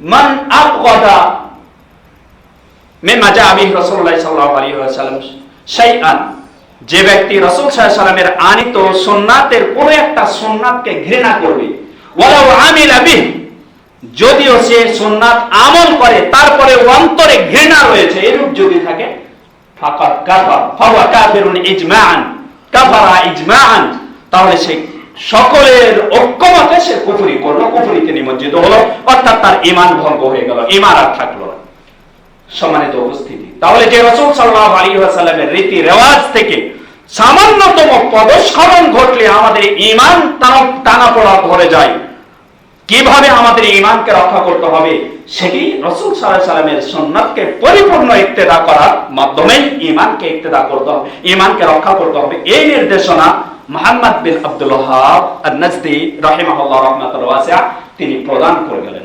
মান আবগাদা শাইআন। যে ব্যক্তি রাসূল সাল্লামের আনিত সুন্নাতের কোন একটা সুন্নাতকে ঘৃণা করবে, ওয়ালাউ যদিও সে সুন্নাত আমল করে তারপরে অন্তরে ঘৃণা রয়েছে, এরূপ যদি থাকে, ফাকাদ কাফার ফাওয়া কাফিরুন ইজমাআন, কাফারা ইজমাআন, তাহলে সে সকলের ঐক্যমতে সে কুফরি করল, কুফরিতে নিমজ্জিত হলো, অর্থাৎ তার ঈমান ভঙ্গ হয়ে গেল, ঈমান আর থাকল না। সম্মানিত উপস্থিতি, তাহলে যে রসুল সাল্লাহ আলী সাল্লামের রীতি রেওয়াজ থেকে সামান্যতম পদস্খলন ঘটলে আমাদের ইমান টানা পড়া ধরে যায়। কীভাবে আমাদের ইমানকে রক্ষা করতে হবে, সেটি রসুল সাল্লাহ সাল্লামের সন্ন্যতকে পরিপূর্ণ ইত্তেদা করার মাধ্যমে ইমানকে ইত্তেদা করতে হবে ইমানকে রক্ষা করতে হবে, এই নির্দেশনা মোহাম্মদ বিন আব্দুল আর নজদি রহিমাহুল্লাহ রহমাতুল ওয়াসিয়া তিনি প্রদান করে গেলেন।